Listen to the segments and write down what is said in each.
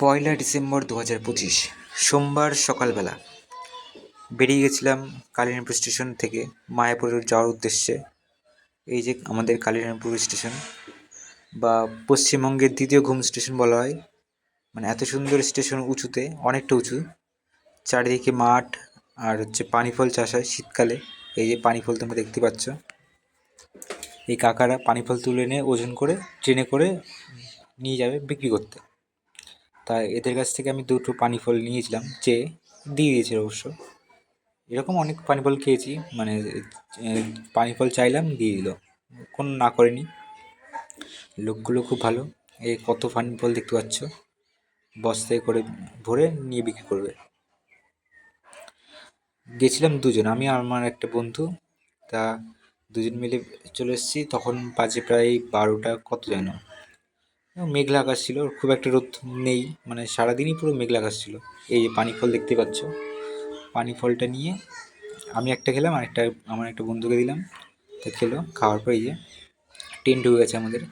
পয়লা December দু হাজার পঁচিশ, সোমবার সকালবেলা। বেরিয়ে গেছিলাম কালিনাপুর স্টেশন থেকে মায়াপুর যাওয়ার উদ্দেশ্যে। এই যে আমাদের কালিনাপুর স্টেশন বা পশ্চিমবঙ্গের দ্বিতীয় ঘুম স্টেশন বলা হয় মানে এত সুন্দর স্টেশন উঁচুতে, অনেকটা উঁচু, চারিদিকে মাঠ আর হচ্ছে পানি ফল চাষ হয় শীতকালে। এই যে পানি ফল তোমরা দেখতে পাচ্ছ। এই কাকারা পানি ফল তুলে এনে ওজন করে, ট্রেনে করে নিয়ে যাবে বিক্রি করতে। তাই এদের কাছ থেকে আমি দুটো পানি ফল নিয়েছিলাম চেয়ে দিয়ে দিয়েছিল অবশ্য। এরকম অনেক পানি ফল খেয়েছি মানে পানি ফল চাইলাম, দিয়ে দিল। কোনো না করেনি। লোকগুলো খুব ভালো। এই কত পানি ফল দেখতে পাচ্ছ? বস্তায় করে ভরে নিয়ে বিক্রি করবে। গেছিলাম দুজন, আমি আর আমার একটা বন্ধু। তা দুজন মিলে চলে এসেছি, তখন বাজে প্রায় বারোটা, কত যেন মেঘলা আকাশ ছিল খুব একটা রোদ নেই মানে সারাদিনই পুরো মেঘলা আকাশ ছিল। এই যে পানি ফল দেখতে পাচ্ছ পানি ফলটা নিয়ে আমি একটা খেলাম, আর একটা আমার একটা বন্ধুকে দিলাম, তো খেলো, খাওয়ার পর এই যে ট্রেন ঢুকে গেছে আমাদের।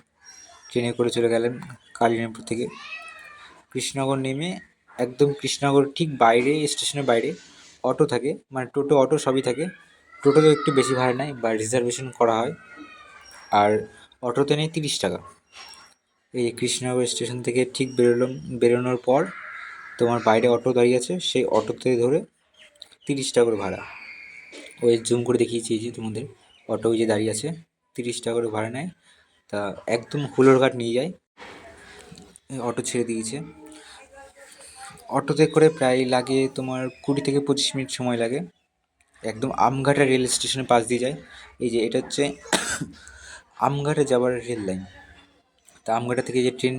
ট্রেনে করে চলে গেলেন কালিনাপুর থেকে। কৃষ্ণনগর নেমে একদম কৃষ্ণনগর ঠিক বাইরে, স্টেশনের বাইরে, অটো থাকে মানে টোটো, অটো সবই থাকে। টোটোতে একটু বেশি ভাড়া নেয়, বা রিজার্ভেশন করা হয়। আর অটোতে নেয় তিরিশ টাকা। এই কৃষ্ণনগর স্টেশন থেকে ঠিক বেরোলাম, বেরোনোর পর তোমার বাইরে অটো দাঁড়িয়ে আছে, সেই অটোতে ধরে তিরিশ টাকা করে ভাড়া। ওই জুম করে দেখিয়েছি যে তোমাদের, অটো যে দাঁড়িয়ে আছে, তিরিশ টাকা করে ভাড়া নেয়, তা একদম হুলোরঘাট নিয়ে যায় অটো ছেড়ে দিয়েছে। অটোতে করে প্রায় লাগে তোমার কুড়ি থেকে পঁচিশ মিনিট সময় লাগে, একদম আমঘাটা রেল স্টেশনের পাশ দিয়ে যায়। এই যে এটা হচ্ছে আমঘাটে যাওয়ার রেল লাইন। তা আমঘাটা থেকে যে ট্রেন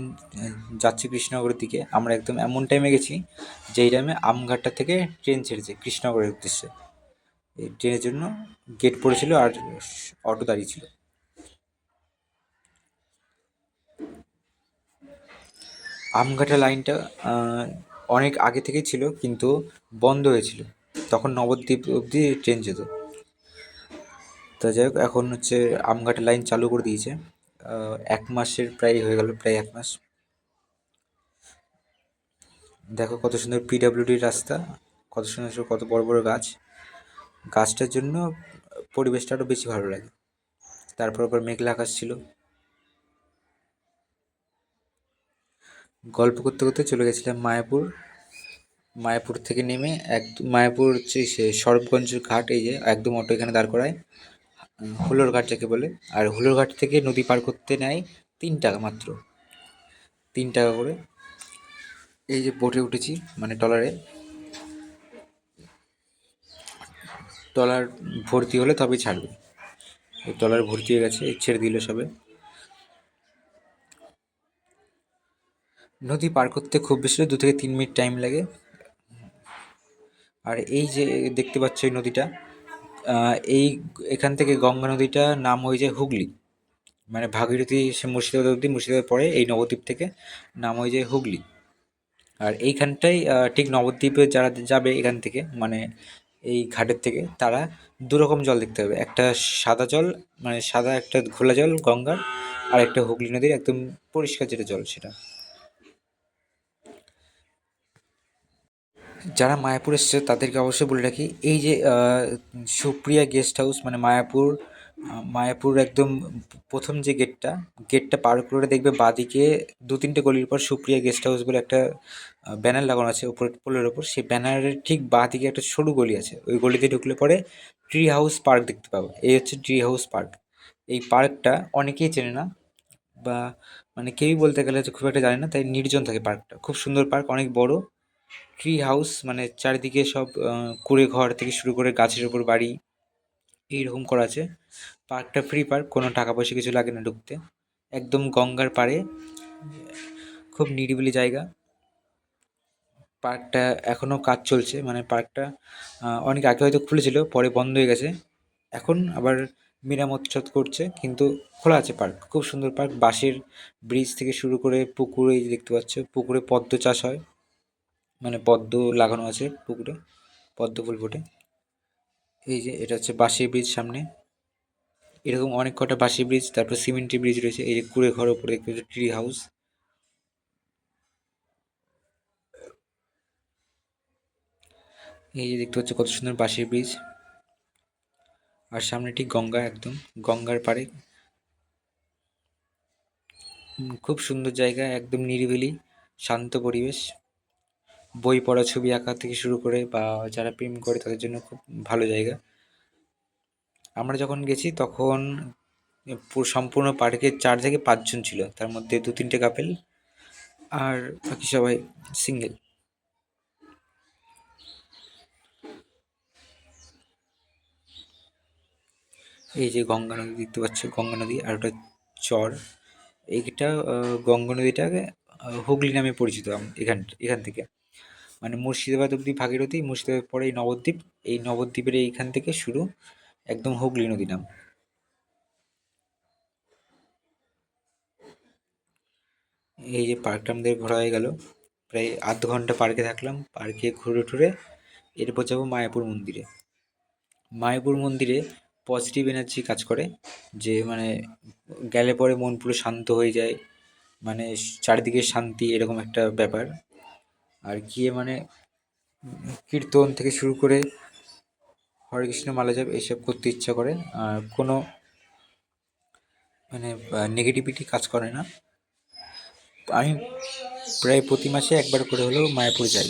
যাচ্ছে কৃষ্ণনগরের দিকে, আমরা একদম এমন টাইমে গেছি, যেই টাইমে আমঘাটটা থেকে ট্রেন ছেড়েছে কৃষ্ণনগরের উদ্দেশ্যে। এই ট্রেনের জন্য গেট পড়েছিল আর অটো দাঁড়িয়ে ছিল। আমঘাটা লাইনটা অনেক আগে থেকেই ছিল, কিন্তু বন্ধ হয়েছিল। তখন নবদ্বীপ অবধি ট্রেন যেত। তা যাই হোক, এখন হচ্ছে আমঘাটা লাইন চালু করে দিয়েছে। এক মাসের প্রায় হয়ে গেল, প্রায় এক মাস। দেখো কত সুন্দর পিডাব্লিউডির রাস্তা, কত সুন্দর কত বড় বড় গাছ। গাছটার জন্য পরিবেশটা আরও বেশি ভালো লাগে। তারপর আবার মেঘলা আকাশ ছিল। গল্প করতে করতে চলে গেছিলাম মায়াপুর। মায়াপুর থেকে নেমে এক, মায়াপুর হচ্ছে সে সরবগঞ্জ ঘাট, এই যে একদম অটো এখানে দাঁড় করায়। হুলোর ঘাট যাকে বলে, আর হুলোর ঘাট থেকে নদী পার করতে নেয় তিন টাকা মাত্র। তিন টাকা করে। এই যে বোটে উঠেছি মানে ট্রলারে। ট্রলার ভর্তি হলে তবেই ছাড়বে। এই ট্রলার ভর্তি হয়ে গেছে ছেড়ে দিল সবে। নদী পার করতে খুব বেশি দু থেকে তিন মিনিট টাইম লাগে। আর এই যে দেখতে পাচ্ছ এই নদীটা এই এখান থেকে গঙ্গা নদীটা নাম হয়ে যায় হুগলি। মানে ভাগীরথী সে মুর্শিদাবাদ অবধি মুর্শিদাবাদ পরে এই নবদ্বীপ থেকে নাম হয়ে যায় হুগলি। আর এইখানটাই ঠিক নবদ্বীপে যারা যাবে এখান থেকে মানে এই ঘাটের থেকে, তারা দু রকম জল দেখতে পাবে। একটা সাদা জল মানে সাদা একটা ঘোলা জল গঙ্গার আর একটা হুগলি নদীর, একদম পরিষ্কার যেটা জল সেটা। যারা মায়াপুর এসছে, তাদেরকে অবশ্যই বলে রাখি, এই যে সুপ্রিয়া গেস্ট হাউস মানে মায়াপুর মায়াপুর একদম প্রথম যে গেটটা গেটটা পার করে দেখবে বাদিকে দু তিনটে গলির পর সুপ্রিয়া গেস্ট হাউস বলে একটা ব্যানার লাগানো আছে উপরে পোলের ওপর। সেই ব্যানারের ঠিক বাদিকে একটা সরু গলি আছে। ওই গলিতে ঢুকলে পরে ট্রি হাউস পার্ক দেখতে পাবো। এই হচ্ছে ট্রি হাউস পার্ক এই পার্কটা অনেকেই চেনে না, বা মানে কেউই বলতে গেলে খুব একটা জানে না, তাই নির্জন থাকে পার্কটা খুব সুন্দর পার্ক অনেক বড়। ট্রি হাউস মানে চারিদিকে সব কুঁড়ে ঘর থেকে শুরু করে গাছের ওপর বাড়ি, এইরকম করা আছে। পার্কটা ফ্রি পার্ক কোনো টাকা পয়সা কিছু লাগে না ঢুকতে। একদম গঙ্গার পাড়ে, খুব নিরিবিলি জায়গা। পার্কটা এখনও কাজ চলছে মানে পার্কটা অনেক আগে হয়তো খুলেছিল, পরে বন্ধ হয়ে গেছে। এখন আবার মেরামত শোধ করছে, কিন্তু খোলা আছে পার্ক। খুব সুন্দর পার্ক, বাঁশের ব্রিজ থেকে শুরু করে পুকুরে দেখতে পাচ্ছ, পুকুরে পদ্ম চাষ হয়। মানে পদ্ম লাগানো আছে পুকুরে, পদ্ম ফুল ফুটে। এই যে এটা হচ্ছে বাঁশি ব্রিজ সামনে। এরকম অনেক কটা বাঁশি ব্রিজ, তারপর সিমেন্টি ব্রিজ রয়েছে। এই যে কুড়ে ঘর ওপরে দেখতে পাচ্ছি ট্রি হাউস এই যে দেখতে পাচ্ছি কত সুন্দর বাঁশি ব্রিজ। আর সামনে ঠিক গঙ্গা একদম, গঙ্গার পারে খুব সুন্দর জায়গা, একদম নিরিবিলি, শান্ত পরিবেশ। বই পড়া, ছবি আঁকা থেকে শুরু করে বা যারা প্রেম করে তাদের জন্য খুব ভালো জায়গা। আমরা যখন গেছি তখন সম্পূর্ণ পার্কে চার থেকে পাঁচজন ছিল, তার মধ্যে দু তিনটে কাপেল আর বাকি সবাই সিঙ্গেল এই যে গঙ্গা নদী দেখতে পাচ্ছ, গঙ্গা নদী আর ওটা চর। এইটা গঙ্গা নদীটাকে হুগলি নামে পরিচিত এখান এখান থেকে। মানে মুর্শিদাবাদ অব্দি ভাগীরথী মুর্শিদাবাদ পরে এই নবদ্বীপ। এই নবদ্বীপের এইখান থেকে শুরু একদম হুগলি নদী নাম। এই যে পার্কটা আমাদের ঘোরা হয়ে গেল। প্রায় আধ ঘণ্টা পার্কে থাকলাম। পার্কে ঘুরে টুরে এরপর যাব মায়াপুর মন্দিরে। মায়াপুর মন্দিরে পজিটিভ এনার্জি কাজ করে যে মানে গেলে পরে মন পুরো শান্ত হয়ে যায়। মানে চারিদিকে শান্তি এরকম একটা ব্যাপার। আর গিয়ে মানে কীর্তন থেকে শুরু করে হরে কৃষ্ণ মালা জপ এইসব করতে ইচ্ছা করে। আর কোনো মানে নেগেটিভিটি কাজ করে না। আমি প্রায় প্রতি মাসে একবার করে হলেও মায়াপুর যাই।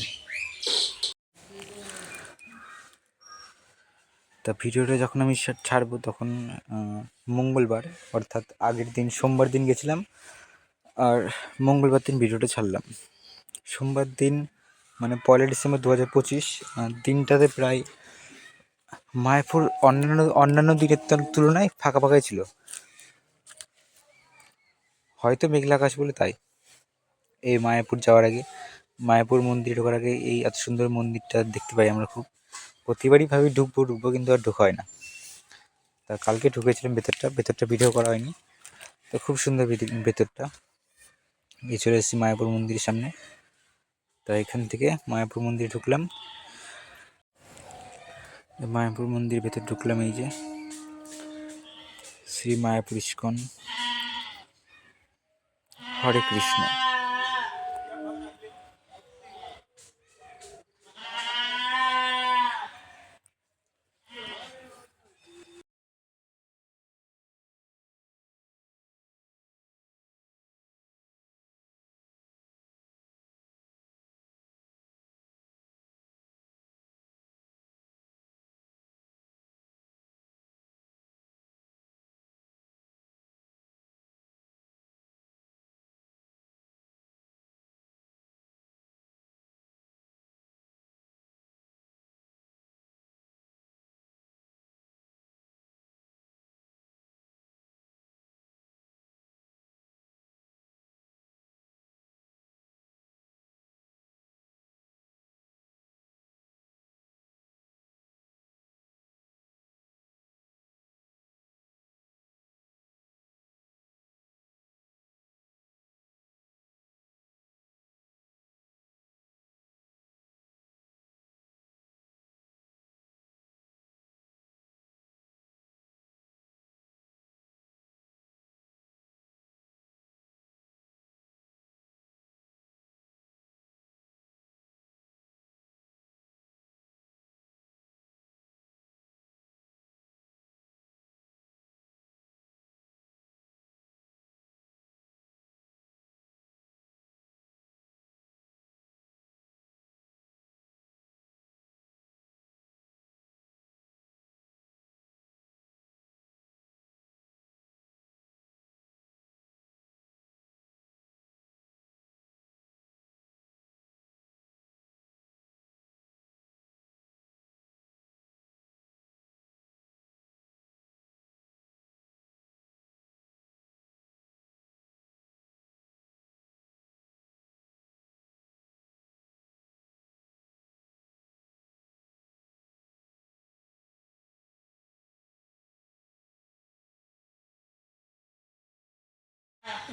তা ভিডিওটা যখন আমি ছাড়বো তখন মঙ্গলবার, অর্থাৎ আগের দিন, সোমবার দিন গেছিলাম। আর মঙ্গলবার দিন ভিডিওটা ছাড়লাম। সোমবার দিন মানে পয়লা ডিসেম্বর দু হাজার পঁচিশ দিনটাতে প্রায় মায়াপুর অন্যান্য অন্যান্য দিনের তুল- তুলনায় ফাঁকা ফাঁকাই ছিল। হয়তো মেঘলা আকাশ বলে তাই। এই মায়াপুর যাওয়ার আগে, মায়াপুর মন্দির ঢোকার আগে এই এত সুন্দর মন্দিরটা দেখতে পাই আমরা খুব। প্রতিবারই ভাবি ঢুকবো ঢুকবো কিন্তু আর ঢোকা হয় না। তা কালকে ঢুকেছিলাম ভেতরটা ভেতরটা ভিডিও করা হয়নি। তো খুব সুন্দর ভিতর- ভেতরটা। এই চলে এসেছি মায়াপুর মন্দিরের সামনে। তা এখান থেকে মায়াপুর মন্দির ঢুকলাম। মায়াপুর মন্দির ভেতর ঢুকলাম এই যে। শ্রী মায়াপুর ইস্কন। হরে কৃষ্ণ।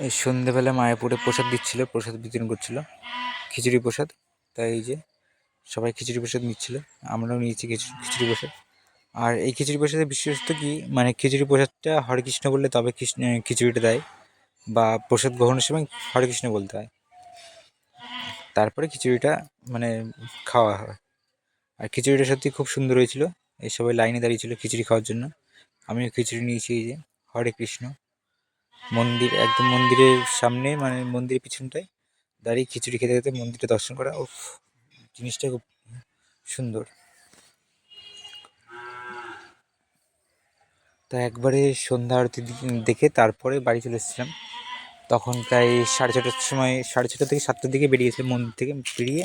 এই সন্ধেবেলা মায়াপুরে প্রসাদ দিচ্ছিল, প্রসাদ বিতরণ করছিল। খিচুড়ি প্রসাদ, তাই এই যে সবাই খিচুড়ি প্রসাদ নিচ্ছিল, আমরাও নিয়েছি খিচুড়ি খিচুড়ি প্রসাদ। আর এই খিচুড়ি প্রসাদের বিশেষত্ব কি? মানে খিচুড়ি প্রসাদটা হরে কৃষ্ণ বললে তবে কৃষ্ণ খিচুড়িটা দেয়, বা প্রসাদ গ্রহণের সময় হরে কৃষ্ণ বলতে হয়। তারপরে খিচুড়িটা মানে খাওয়া হয়। আর খিচুড়িটা সত্যি খুব সুন্দর হয়েছিল, এই সবাই লাইনে দাঁড়িয়ে ছিল খিচুড়ি খাওয়ার জন্য। আমিও খিচুড়ি নিয়েছি এই যে হরে কৃষ্ণ মন্দির, একদম মন্দিরের সামনে মানে মন্দিরের পিছনটায় দাঁড়িয়ে খিচুড়ি খেতে খেতে মন্দিরটা দর্শন করা ও জিনিসটা খুব সুন্দর। তা একবারে সন্ধ্যা আরতি দেখে তারপরে বাড়ি চলে এসেছিলাম। তখন প্রায় সাড়ে ছটার সময়, সাড়ে ছটা থেকে সাতটার দিকে বেরিয়েছিলাম মন্দির থেকে, বেরিয়ে